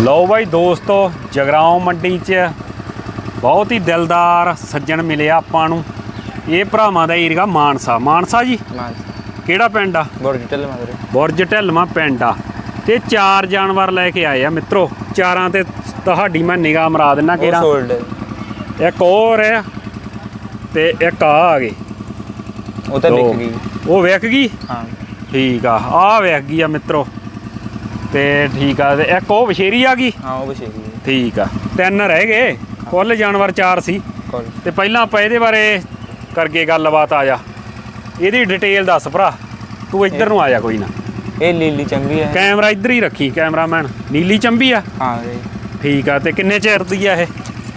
ਲਓ ਬਾਈ ਦੋਸਤੋ ਜਗਰਾਉਂ ਮੰਡੀ 'ਚ ਬਹੁਤ ਹੀ ਦਿਲਦਾਰ ਸੱਜਣ ਮਿਲਿਆ ਆਪਾਂ ਨੂੰ। ਇਹ ਭਰਾਵਾਂ ਦਾ ਏਰੀਆ ਮਾਨਸਾ। ਮਾਨਸਾ ਜੀ? ਕਿਹੜਾ ਪਿੰਡ ਆ? ਬੋਰਡਿਟਲ ਮਾਰੇ ਬੁਰਜ ਢਿਲਵਾਂ ਪਿੰਡ ਆ। ਤੇ ਚਾਰ ਜਾਨਵਰ ਲੈ ਕੇ ਆਏ ਆ ਮਿੱਤਰੋ। ਚਾਰਾਂ ਤੇ ਤੁਹਾਡੀ ਮੈਂ ਨਿਗਾਹ ਮਰਾ ਦਿੰਨਾ ਕਿਹੜਾ। ਇੱਕ ਹੋਰ ਆ ਤੇ ਇੱਕ ਆ ਆ ਗਏ। ਉਹ ਤਾਂ। ਵਿਕ ਗਈ। ਉਹ ਵਿਕ ਗਈ? ਹਾਂ। ਠੀਕ ਆ ਆ ਵਿਕ ਗਈ ਆ ਮਿੱਤਰੋ। ਤੇ ਠੀਕ ਆ ਤੇ ਇੱਕ ਉਹ ਵਿਸ਼ੇਰੀ ਆ ਗਈ? ਹਾਂ ਉਹ ਬਸ਼ੇਰੀ ਠੀਕ ਆ। ਤਿੰਨ ਰਹਿ ਗਏ। ਕੁੱਲ ਜਾਨਵਰ ਚਾਰ ਸੀ। ਕੋਲ। ਤੇ ਪਹਿਲਾਂ ਆਪਾਂ ਇਹਦੇ ਬਾਰੇ ਕਰਗੇ ਗੱਲਬਾਤ ਆ ਜਾ। ਇਹਦੀ ਡਿਟੇਲ ਦੱਸ ਭਰਾ। ਤੂੰ ਇੱਧਰ ਨੂੰ ਆ ਜਾ ਕੋਈ ਨਾ। ਇਹ ਲੀਲੀ ਚੰਗੀ ਹੈ ਕੈਮਰਾ ਇੱਧਰ ਹੀ ਰੱਖੀ ਕੈਮਰਾਮੈਨ। ਨੀਲੀ ਚੰਬੀ ਆ? ਹਾਂ ਠੀਕ ਆ ਤੇ ਕਿੰਨੇ ਚਿਰ ਦੀ ਆ ਇਹ?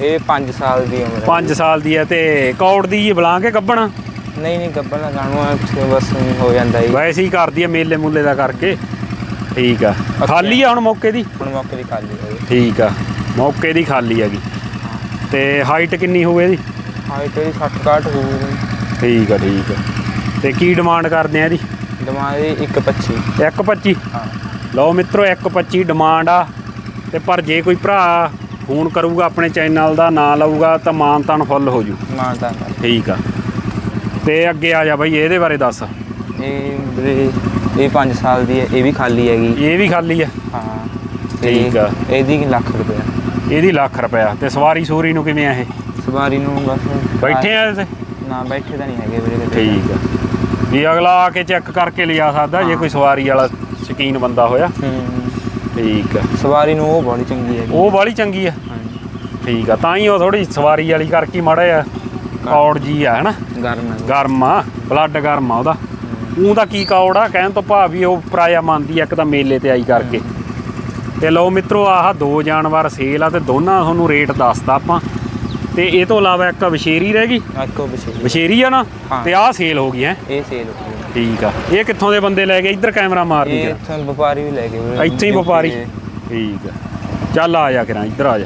ਇਹ 5 ਸਾਲ ਦੀ ਉਮਰ ਹੈ 5 ਸਾਲ ਦੀ ਆ ਤੇ ਕੌੜ ਦੀ ਬਲਾਂ ਕੇ ਗੱਬਣਾ? ਨਹੀਂ ਨਹੀਂ ਗੱਬਣ ਹੈ ਬਸ ਹੋ ਜਾਂਦਾ ਹੀ ਵੈਸੇ ਹੀ ਕਰਦੀ ਆ ਮੇਲੇ ਮੂਲੇ ਦਾ ਕਰਕੇ। ਠੀਕ ਆ। ਖਾਲੀ ਆ ਹੁਣ ਮੌਕੇ ਦੀ? ਹੁਣ ਮੌਕੇ ਦੀ ਖਾਲੀ ਹੈ ਠੀਕ ਆ। ਮੌਕੇ ਦੀ ਖਾਲੀ ਹੈਗੀ ਤੇ ਹਾਈਟ ਕਿੰਨੀ ਹੋਵੇ ਇਹਦੀ? ਹਾਈਟ ਇਹਦੀ 60 60 ਹੋਊਗੀ ਠੀਕ ਆ ਠੀਕ ਆ। ਤੇ ਕੀ ਡਿਮਾਂਡ ਕਰਦੇ ਆ ਇਹਦੀ? ਦਿਮਾਗ ਦੀ 125 125 ਹਾਂ। ਲਓ ਮਿੱਤਰੋ 125 ਡਿਮਾਂਡ ਆ। ਤੇ ਪਰ ਜੇ ਕੋਈ ਭਰਾ ਫੋਨ ਕਰੂਗਾ ਆਪਣੇ ਚੈਨਲ ਦਾ ਨਾਂ ਲਊਗਾ ਤਾਂ ਮਾਨ ਤਾਨ ਫੁੱਲ ਹੋ ਜੂ। ਮਾਨਤਾ ਠੀਕ ਆ। ਤੇ ਅੱਗੇ ਆ ਜਾ ਬਈ ਇਹਦੇ ਬਾਰੇ ਦੱਸ। ਇਹ ਵੀਰੇ ਇਹ 5 ਸਾਲ ਦੀ ਹੈ ਇਹ ਵੀ ਖਾਲੀ ਹੈਗੀ। ਇਹ ਵੀ ਖਾਲੀ ਆ ਹਾਂ। ਠੀਕ ਆ। ਇਹਦੀ ਕੀ ਲੱਖ ਰੁਪਏ ਇਹਦੀ ਲੱਖ ਰੁਪਇਆ ਤੇ ਸਵਾਰੀ ਸੂਰੀ ਨੂੰ ਕਿਵੇਂ ਆ ਇਹ? ਸਵਾਰੀ ਨੂੰ ਬਸ ਬੈਠੇ ਆ ਇਹਦੇ ਤੇ ਨਾ ਬੈਠੇ ਤਾਂ ਨਹੀਂ ਹੈਗੇ ਵੀਰੇ ਕਿਤੇ। ਠੀਕ ਆ। ਵੀ ਅਗਲਾ ਆ ਕੇ ਚੈੱਕ ਕਰਕੇ ਲਿਜਾ ਸਕਦਾ ਜੇ ਕੋਈ ਸਵਾਰੀ ਵਾਲਾ ਸ਼ਕੀਨ ਬੰਦਾ ਹੋਇਆ। ਹੂੰ। ਠੀਕ ਆ। ਸਵਾਰੀ ਨੂੰ ਉਹ ਬੜੀ ਚੰਗੀ ਹੈਗੀ। ਉਹ ਬਾਲੀ ਚੰਗੀ ਆ। ਹਾਂਜੀ। ਠੀਕ ਆ। ਤਾਂ ਹੀ ਉਹ ਥੋੜੀ ਸਵਾਰੀ ਵਾਲੀ ਕਰਕੇ ਮਾੜਾ ਆ ਕੌੜ ਜੀ ਆ ਹਨਾ? ਗਰਮ ਹੈ ਗਰਮ ਆ। ਬਲੱਡ ਗਰਮ ਆ ਉਹਦਾ। ਉਹ ਦਾ ਕੀ ਕੌੜ ਕਹਿਣ ਤੋਂ ਭਾਵ ਵੀ ਉਹ ਪਰਾਇਆ ਮੰਨਦੀ ਆ ਇੱਕ ਤਾਂ ਮੇਲੇ ਤੇ ਆਈ ਕਰਕੇ। ਤੇ ਲਓ ਮਿੱਤਰੋ ਆਹ ਦੋ ਜਾਨਵਰ ਸੇਲ ਆ ਤੇ ਦੋਨਾਂ ਤੁਹਾਨੂੰ ਰੇਟ ਦੱਸਦਾ ਆਪਾਂ। ਤੇ ਇਹ ਤੋਂ ਇਲਾਵਾ ਇੱਕ ਵਿਸ਼ੇਰੀ ਰਹਿ ਗਈ। ਇੱਕੋ ਬਸ਼ੇ ਵਿਸ਼ੇਰੀ। ਆ ਨਾ? ਹਾਂ। ਤੇ ਆਹ ਸੇਲ ਹੋ ਗਈ ਹੈ? ਇਹ ਸੇਲ ਹੋ ਗਈ। ਠੀਕ ਆ। ਇਹ ਕਿੱਥੋਂ ਦੇ ਬੰਦੇ ਲੈ ਗਏ? ਇੱਧਰ ਕੈਮਰਾ ਮਾਰ ਦੀ ਇਹ ਜਰਾ। ਇੱਥੋਂ ਵਪਾਰੀ ਵੀ ਲੈ ਗਏ ਵੀਰੇ। ਇੱਥੇ ਹੀ ਵਪਾਰੀ। ਠੀਕ ਆ। ਚੱਲ ਆ ਜਾ ਕਰਾਂ ਇੱਧਰ ਆ ਜਾ।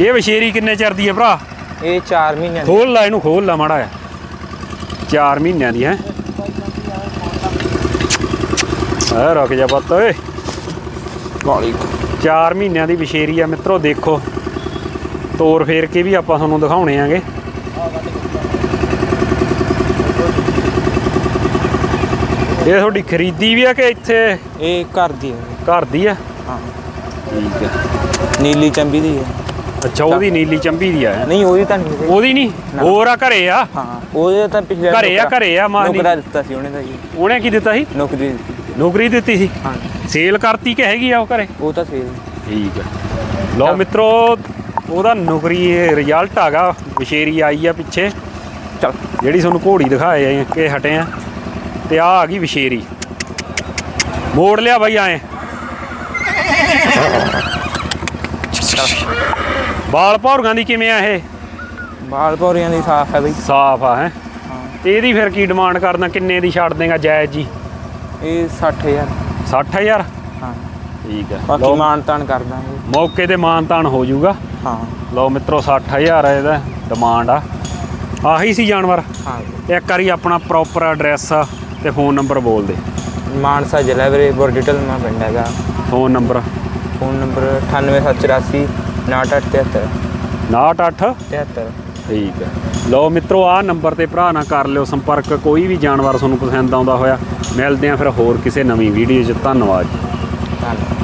ਇਹ ਵਿਸ਼ੇਰੀ ਕਿੰਨੇ ਚਿਰ ਦੀ ਹੈ ਭਰਾ? ਇਹ 4 ਮਹੀਨਿਆਂ ਦੀ। ਖੋਲ ਲੈ ਇਹਨੂੰ ਖੋਲ ਲੈ ਮਾੜਾ ਆ 4 ਮਹੀਨਿਆਂ ਦੀ ਹੈ? ਆ ਰੁਕ ਜਾ ਪੁੱਤ ਓਏ। ਗਾਲੀ 4 ਮਹੀਨਿਆਂ ਦੀ ਵਿਸ਼ੇਰੀ ਆ ਮਿੱਤਰੋ ਦੇਖੋ। ਤੋਰ ਫੇਰ ਕੇ ਵੀ ਆਪਾਂ ਤੁਹਾਨੂੰ ਦਿਖਾਉਣੇ ਆਂਗੇ। ਇਹ ਤੁਹਾਡੀ ਖਰੀਦੀ ਵੀ ਆ ਕਿ ਇੱਥੇ ਇਹ ਘਰ ਦੀ ਹੈ ਘਰ ਦੀ ਆ? ਹਾਂ। ਠੀਕ ਨੀਲੀ ਚੰਬੀ ਦੀ ਹੈ ਅੱਛਾ ਉਹਦੀ ਨੀਲੀ ਚੰਬੀ ਦੀ ਆ ਨਹੀਂ ਉਹਦੀ ਤਾਂ ਨਹੀਂ। ਉਹਦੀ ਨਹੀਂ। ਹੋਰ ਆ ਘਰੇ ਆ? ਹਾਂ ਉਹਦੇ ਤਾਂ ਪਿਛਲੇ ਘਰੇ ਆ, ਘਰੇ ਆ, ਮਾਂ ਨੌਕਰਾ ਦਿੱਤਾ ਸੀ ਉਹਨੇ ਤਾਂ ਜੀ। ਉਹਨੇ ਕੀ ਦਿੱਤਾ ਸੀ? ਨੌਕਰੀ ਦਿੱਤੀ। ਨੌਕਰੀ ਦਿੱਤੀ ਸੀ? ਹਾਂ ਸੇਲ ਕਰਤੀ ਕਿ ਹੈਗੀ ਆ ਉਹ ਘਰੇ? ਉਹ ਤਾਂ ਸੇਲ ਠੀਕ ਆ। ਲਓ ਮਿੱਤਰੋ ਉਹਦਾ ਨੌਕਰੀ ਰਿਜ਼ਲਟ ਆਗਾ ਵਿਸ਼ੇਰੀ ਆਈ ਆ ਪਿੱਛੇ। ਚਲ। ਜਿਹੜੀ ਤੁਹਾਨੂੰ ਘੋੜੀ ਦਿਖਾਏ ਆ ਕਿ ਹਟੇ ਆ। ਤੇ ਆ ਆ ਗਈ ਵਿਸ਼ੇਰੀ। ਮੋੜ ਲਿਆ ਬਾਈ ਆਏ। ਬਾਲ ਭੌਰੀਆਂ ਦੀ ਕਿਵੇਂ ਆ ਇਹ? ਬਾਲ ਪੌਰੀਆਂ ਦੀ ਸਾਫ਼ ਹੈ ਬਈ। ਸਾਫ਼ ਆ ਹੈ? ਤੇ ਇਹਦੀ ਫਿਰ ਕੀ ਡਿਮਾਂਡ ਕਰਦਾ ਕਿੰਨੇ ਦੀ ਛੱਡ ਦੇਗਾ ਜਾਇਜ਼ ਜੀ? ਇਹ 60000 60000 ਹਾਂ। ਠੀਕ ਆ ਬਾਕੀ ਲਓ, ਮਾਨ ਤਾਨ ਕਰ ਦਾਂਗੇ। ਮੌਕੇ ਤੇ ਮਾਨ ਤਾਨ ਹੋ ਜਾਊਗਾ। ਹਾਂ। ਲਓ ਮਿੱਤਰੋ 60000 ਹੈ ਇਹਦਾ ਡਿਮਾਂਡ ਆ। ਆਹੀ ਸੀ ਜਾਨਵਰ? ਹਾਂ। ਇੱਕ ਵਾਰੀ ਆਪਣਾ ਪ੍ਰੋਪਰ ਐਡਰੈਸ ਤੇ ਫੋਨ ਨੰਬਰ ਬੋਲ ਦੇ। ਮਾਨਸਾ ਜ਼ਿਲ੍ਹਾ ਵੀਰੇ ਬੋਰਡਿਟਲ ਮਾ ਪਿੰਡ ਹੈਗਾ। ਫੋਨ ਨੰਬਰ ਫੋਨ ਨੰਬਰ 98784 9873 98 73 ਠੀਕ ਹੈ। ਲਓ ਮਿੱਤਰੋ, ਆਹ ਨੰਬਰ ਤੇ ਭਰਾ ਨਾਲ ਕਰ ਲਿਓ ਸੰਪਰਕ। ਕੋਈ ਵੀ ਜਾਨਵਰ ਤੁਹਾਨੂੰ ਪਸੰਦ ਆਉਂਦਾ ਹੋਇਆ, ਮਿਲਦੇ ਆ ਫਿਰ ਹੋਰ ਕਿਸੇ ਨਵੀਂ ਵੀਡੀਓ 'ਚ। ਧੰਨਵਾਦ ਜੀ। ਧੰਨਵਾਦ।